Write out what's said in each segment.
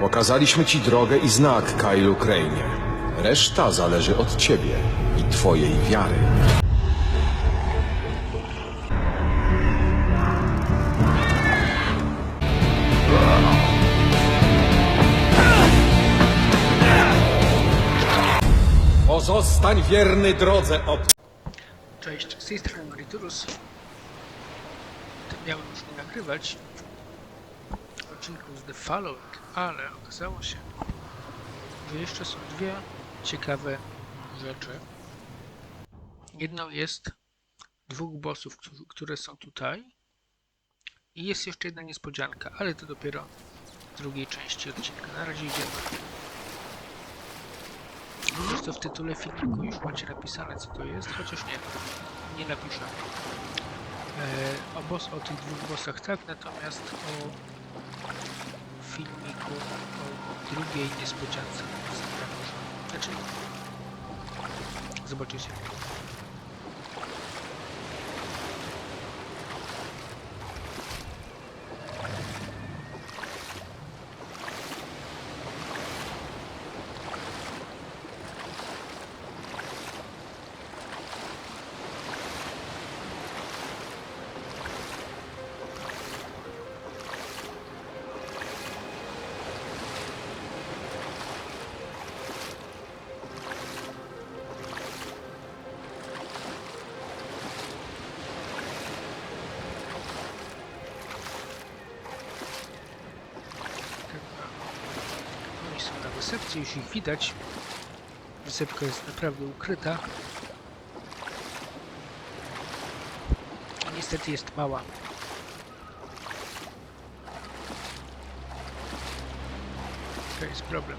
Pokazaliśmy ci drogę i znak, Kylu Crane. Reszta zależy od ciebie i twojej wiary. Pozostań wierny drodze od... Cześć, z tej strony Mariturus. Miałem już nie nagrywać odcinków z The Following, ale okazało się, że jeszcze są dwie ciekawe rzeczy. Jedną jest dwóch bossów, które są tutaj i jest jeszcze jedna niespodzianka, ale to dopiero w drugiej części odcinka. Na razie idziemy. Widzisz to w tytule filmiku już macie napisane co to jest, chociaż nie, nie napiszę. E, o, boss, o tych dwóch bossach tak, natomiast o filmiku o drugiej niespodziance. Znaczy, zobaczycie. Wysepce, już ich widać. Wysepka jest naprawdę ukryta. Niestety jest mała. To jest problem.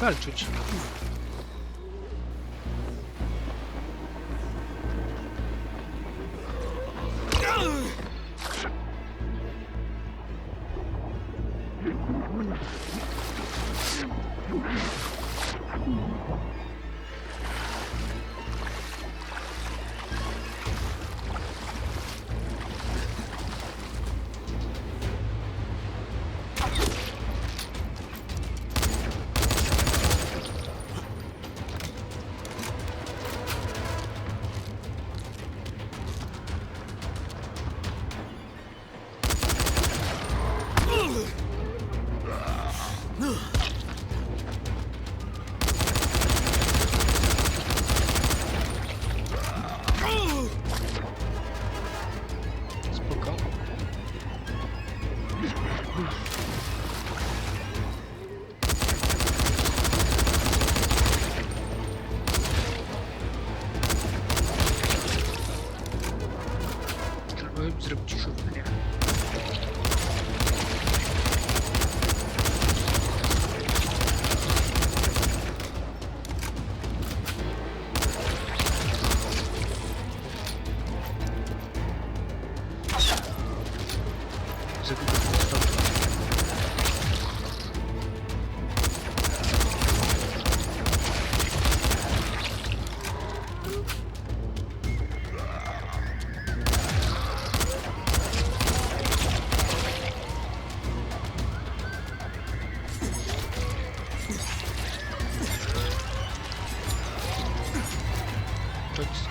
walczyć. Hmm.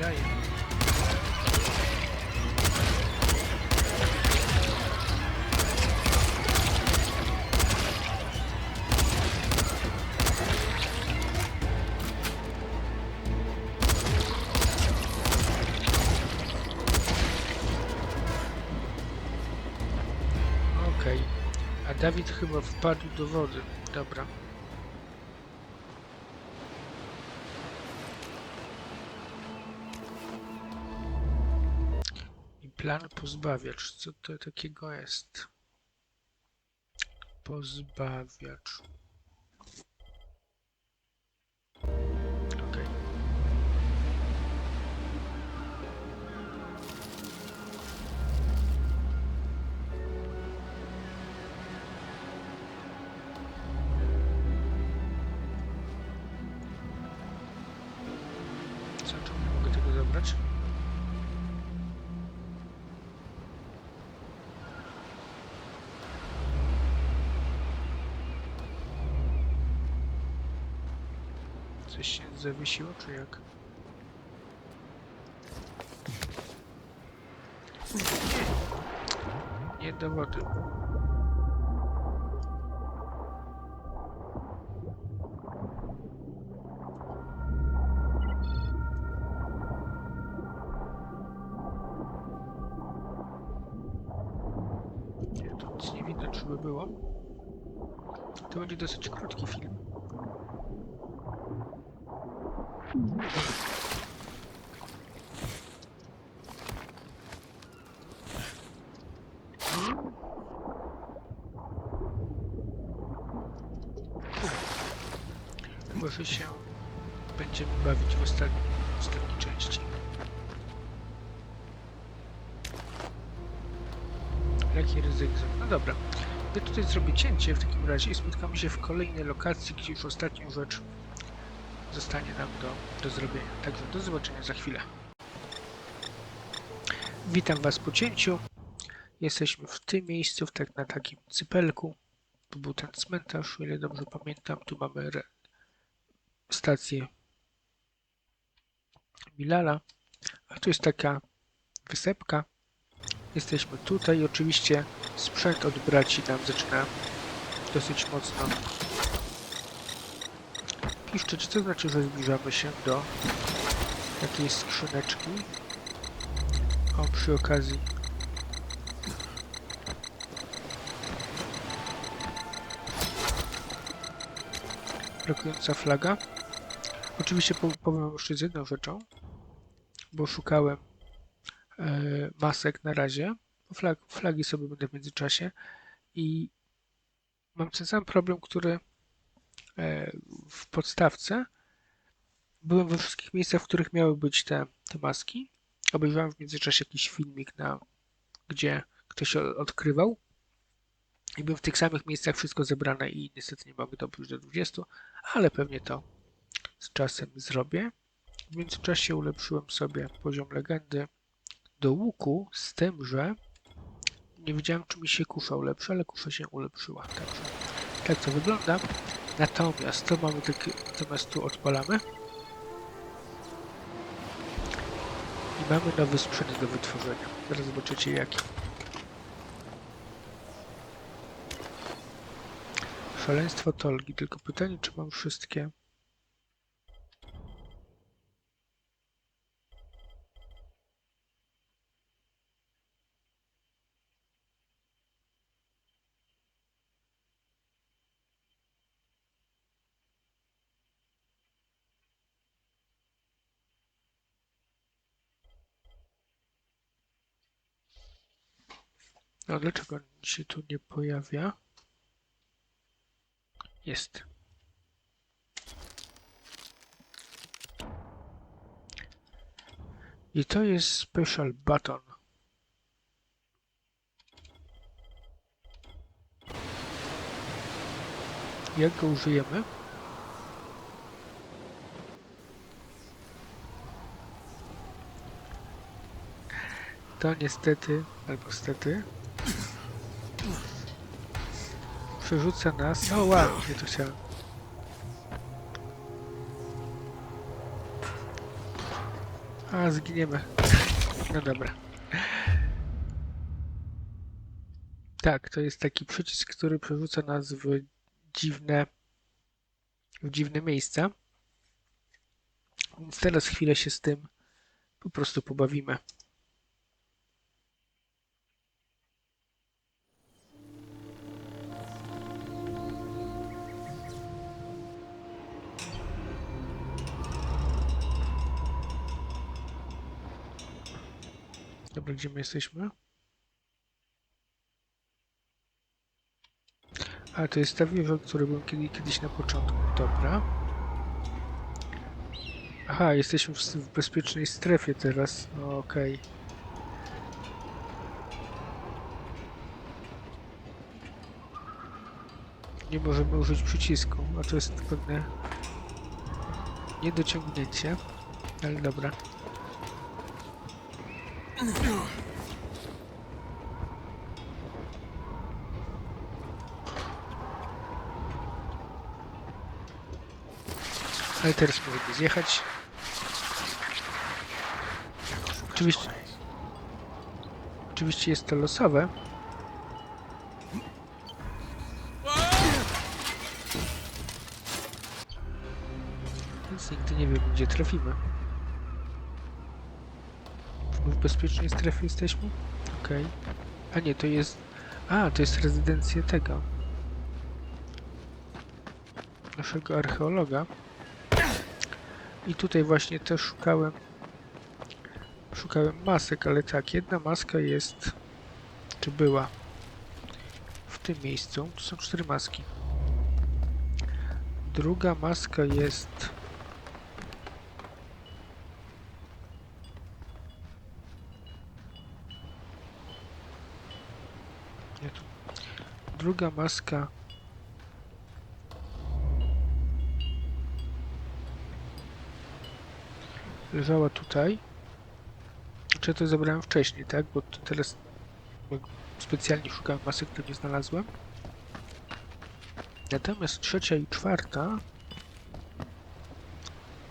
daje. Okej, a Dawid chyba wpadł do wody, dobra. Plan pozbawiacz. Co to takiego jest? Pozbawiacz. Coś się zawiesiło, czy jak? Nie. Do wody. Nie, tu nic nie widać, żeby było. To będzie dosyć krótki film. Może się będziemy bawić w ostatniej, ostatniej części. Jaki ryzyko? No dobra. Ja tutaj zrobię cięcie w takim razie i spotkamy się w kolejnej lokacji, gdzie już ostatnią rzecz zostanie nam do, do zrobienia. Także do zobaczenia za chwilę. Witam Was po cięciu. Jesteśmy w tym miejscu, w tak, na takim cypelku. Tu był ten cmentarz, o ile dobrze pamiętam. Tu mamy stację Milala. A tu jest taka wysepka. Jesteśmy tutaj. Oczywiście sprzęt od braci nam zaczyna dosyć mocno piszczeć, co znaczy, że zbliżamy się do jakiejś skrzyneczki. O, przy okazji brakująca flaga. Oczywiście po- powiem jeszcze z jedną rzeczą, bo szukałem e, masek na razie. Flag, flagi sobie będę w międzyczasie i mam ten sam problem, który e, w podstawce. Byłem we wszystkich miejscach, w których miały być te, te maski. Obejrzałem w międzyczasie jakiś filmik, na, gdzie ktoś odkrywał. I byłem w tych samych miejscach wszystko zebrane i niestety nie mogę dobyć do 20, ale pewnie to z czasem zrobię. W międzyczasie ulepszyłem sobie poziom legendy do łuku, z tym, że nie wiedziałem, czy mi się kusza ulepszy, ale kusza się ulepszyła. Także tak to wygląda. Natomiast to mamy taki, natomiast tu odpalamy. I mamy nowy sprzęt do wytworzenia. Zaraz zobaczycie jaki. Szaleństwo Tolgi. Tylko pytanie, czy mam wszystkie. No dlaczego się tu nie pojawia? Jest. I to jest special button. Jak go użyjemy? To niestety, albo stety, przerzuca nas. O, wow, nie to chciałem. A, zginiemy. No dobra. Tak, to jest taki przycisk, który przerzuca nas w dziwne, w dziwne miejsca. Więc teraz chwilę się z tym po prostu pobawimy. Dobra, gdzie my jesteśmy? A, to jest ta wieża, który był kiedy, kiedyś na początku. Dobra. Aha, jesteśmy w, w bezpiecznej strefie teraz. No, Okej. Nie możemy użyć przycisku, a to jest pewne niedociągnięcie. Ale dobra. Ale teraz możemy zjechać. Oczywiście. Oczywiście jest to losowe. Więc nigdy nie wiem, gdzie trafimy. Bezpiecznej strefie jesteśmy? Okej. A nie, to jest... A, to jest rezydencja tego. Naszego archeologa. I tutaj właśnie też szukałem... Szukałem masek, ale tak, jedna maska jest... Czy była? W tym miejscu. Tu są cztery maski. Druga maska jest... Nie tu. Druga maska. Leżała tutaj. Czy to zebrałem wcześniej, tak? Bo teraz specjalnie szukałem masek, które nie znalazłem. Natomiast trzecia i czwarta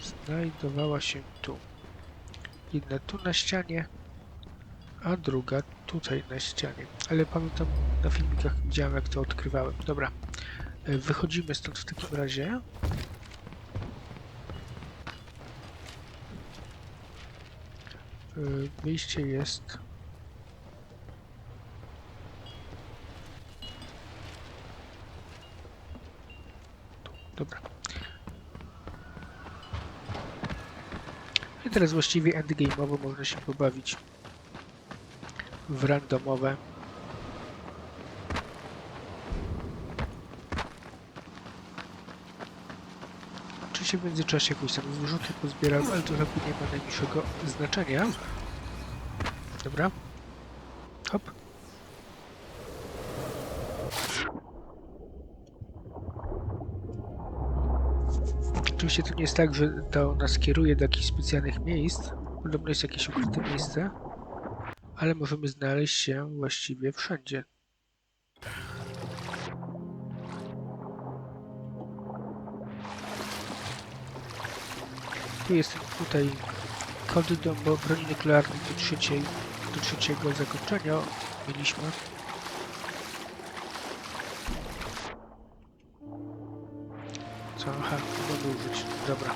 znajdowała się tu. Jedna tu na ścianie, a druga tutaj na ścianie. Ale pamiętam na filmikach widziałem jak to odkrywałem. Dobra. E, Wychodzimy stąd w takim razie. E, Wyjście jest... Dobra. I teraz właściwie endgame'owo można się pobawić w randomowe. Oczywiście w międzyczasie jakieś tam zrzuty pozbieram, ale to chyba nie ma najmniejszego znaczenia. Dobra. Hop. Oczywiście to nie jest tak, że to nas kieruje do jakichś specjalnych miejsc. Podobno jest jakieś ukryte miejsce ale możemy znaleźć się właściwie wszędzie. Tu jest tutaj do bo- broni nuklearnej do, trzeciej, do trzeciego zakończenia mieliśmy. Co? Aha, mogę użyć. Dobra.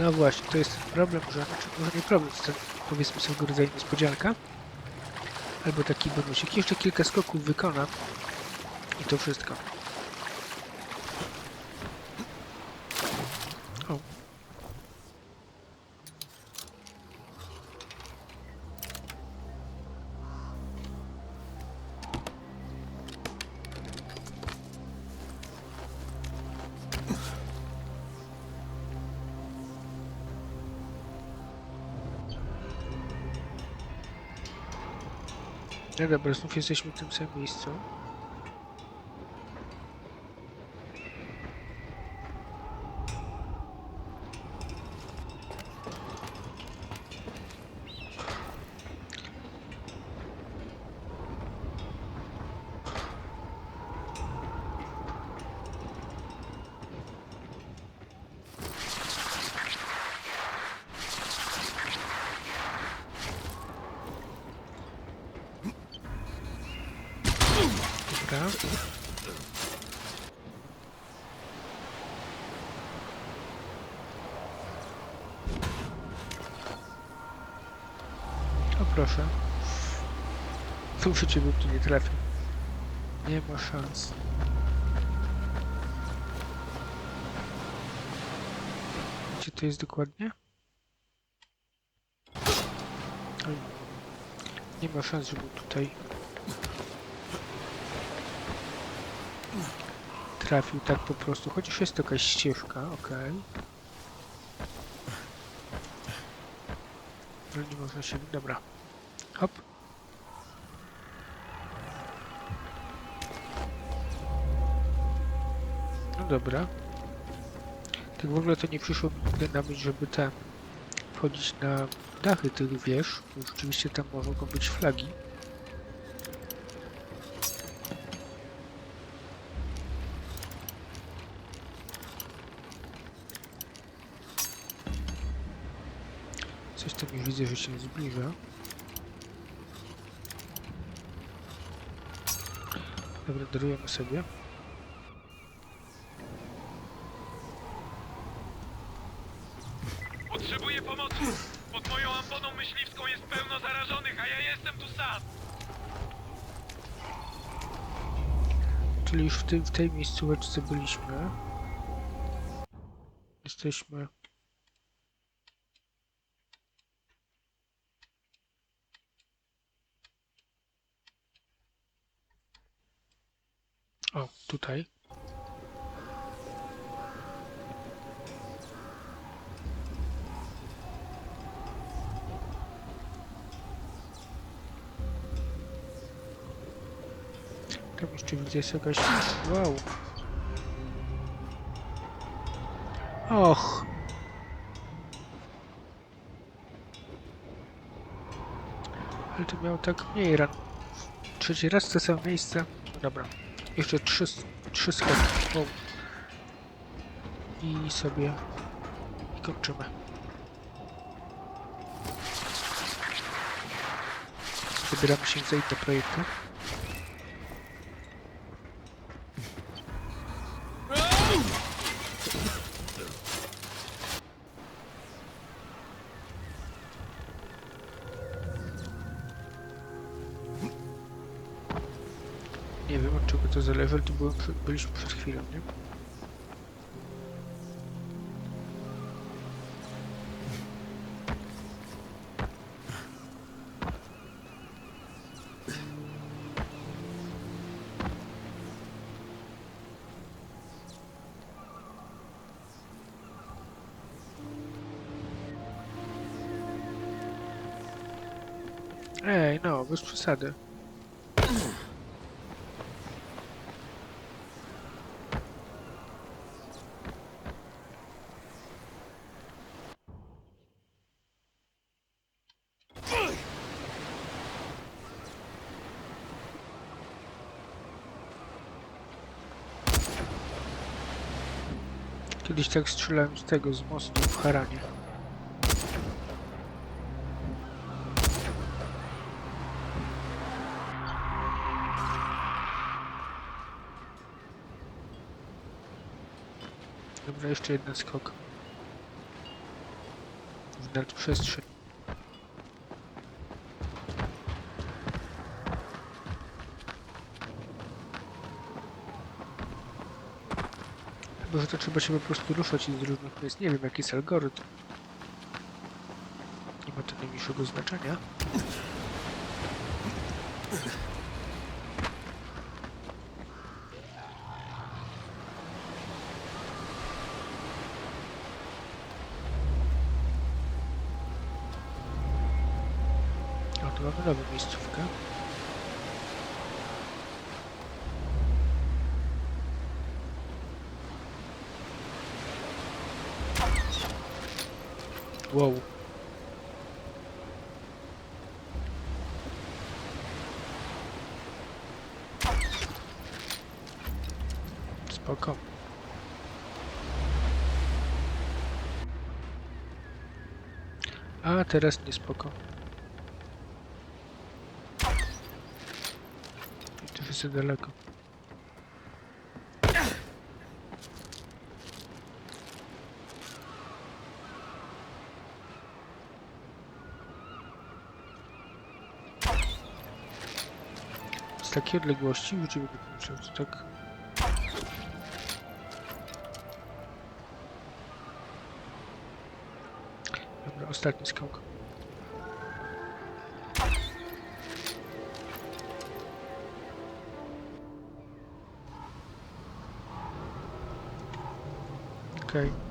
No właśnie, to jest problem, że... Znaczy, może nie problem, to ten, powiedzmy swego rodzaju niespodzianka. Albo taki bonusik. Jeszcze kilka skoków wykonam. I to wszystko. 7 snów jesteśmy w tym samym miejscu. Bym tu nie trafił. Nie ma szans. Gdzie to jest dokładnie? Nie ma szans, żeby tutaj trafił tak po prostu. Chociaż jest jakaś ścieżka, okej. Ale nie można się... Dobra. Hop. Dobra. Tak w ogóle to nie przyszło mi na myśl, żeby tam wchodzić na dachy tych wież. bo Rzeczywiście tam mogą być flagi. Coś tam już widzę, że się zbliża. Dobra, darujemy sobie. Tym, w tej miejscóweczce byliśmy. Jesteśmy. O, tutaj. Tam jeszcze widzę jest jakaś... Wow. Och. Ale to miał tak mniej ran. Trzeci raz to samo miejsce. Dobra. Jeszcze trzy, trzy schody. Wow. I sobie... I kończymy. Zabieramy się za inne projekty. Nie wiem od czego to zależy, ale to przed- byliśmy przed chwilą, nie? Ej, no, bez przesady. Kiedyś tak strzelałem z tego, z mostu w Haranie. Dobra, jeszcze jeden skok. W nadprzestrzeń. Że to trzeba się po prostu ruszać z różnych miejsc. Nie wiem, jaki jest algorytm. Nie ma to najmniejszego znaczenia. O, tu mamy nową miejscówkę. Wow. Spoko. A teraz nie spoko. I to jest daleko. z takiej odległości uczymy go tak. Dobra, ostatni skok. Okej. Okay.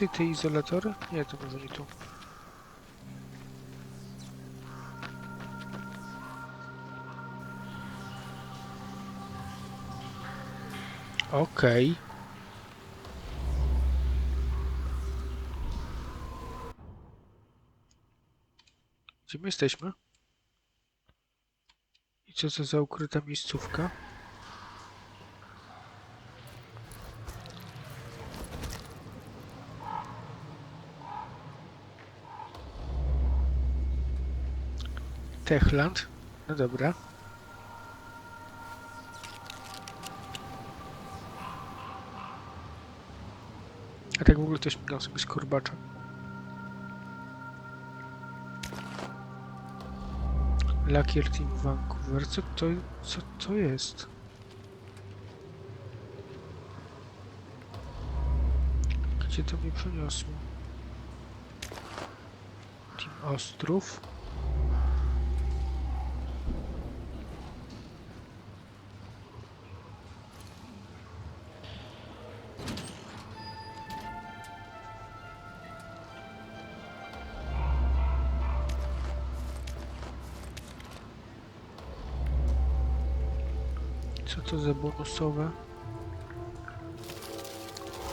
Tutaj te izolatory? Nie, to może nie tu. Okej. Gdzie my jesteśmy? I co to za ukryta miejscówka? Techland. No dobra. A tak w ogóle też śmigam sobie z korbacza. Lakier Team Vancouver. Co to, co to jest? Gdzie to mnie przeniosło? Team Ostrów.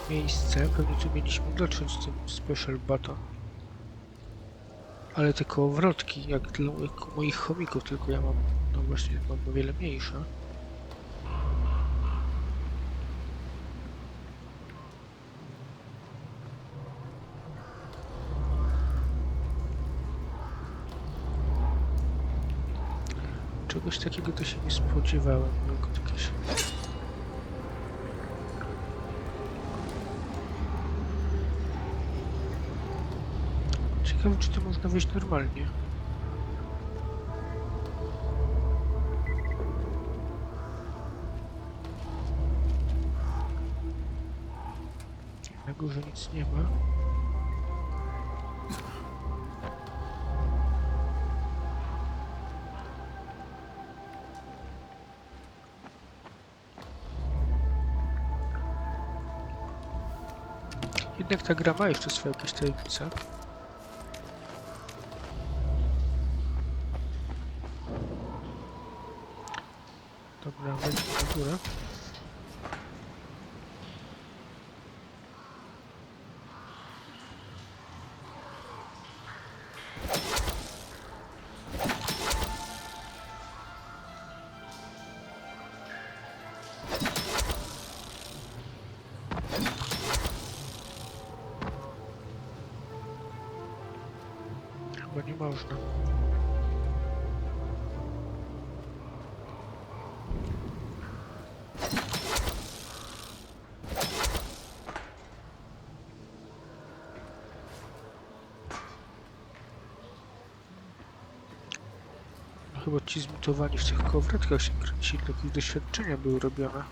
Miejsce? Pewnie tu mieliśmy dotrzeć z tym Special Baton. Ale te kołowrotki, jak dla moich chomików, tylko ja mam, no właśnie, mam o wiele mniejsze. Czegoś takiego to się nie spodziewałem, tylko jakieś... Ciekawe, czy to można wyjść normalnie. Na górze nic nie ma. Jednak ta gra ma jeszcze swoje jakieś tajemnice. 친구야? Chyba ci zmutowani w tych kołowrotkach się kręcili, jakieś doświadczenia były robione.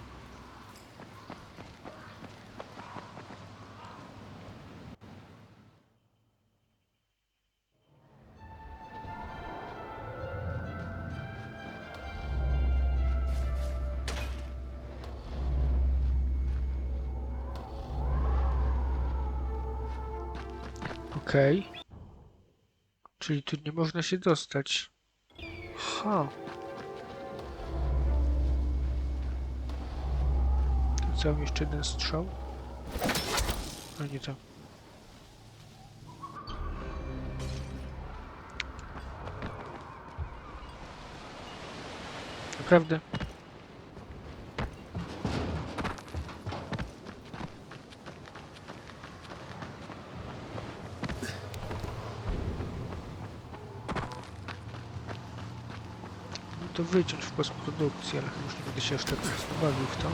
Okej. Czyli tu nie można się dostać. Ha. Tu Cały jeszcze jeden strzał. A nie to. Naprawdę? Wyciąć w postprodukcji, ale już nie będę się aż tak bawił w to.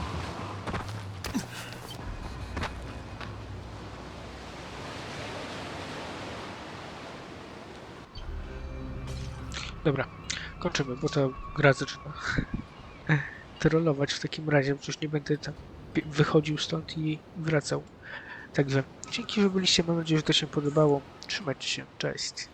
Dobra. kończymy, bo ta gra zaczyna trollować w takim razie, przecież nie będę tam wychodził stąd i wracał. Także dzięki, że byliście, mam nadzieję, że to się podobało. Trzymajcie się, cześć.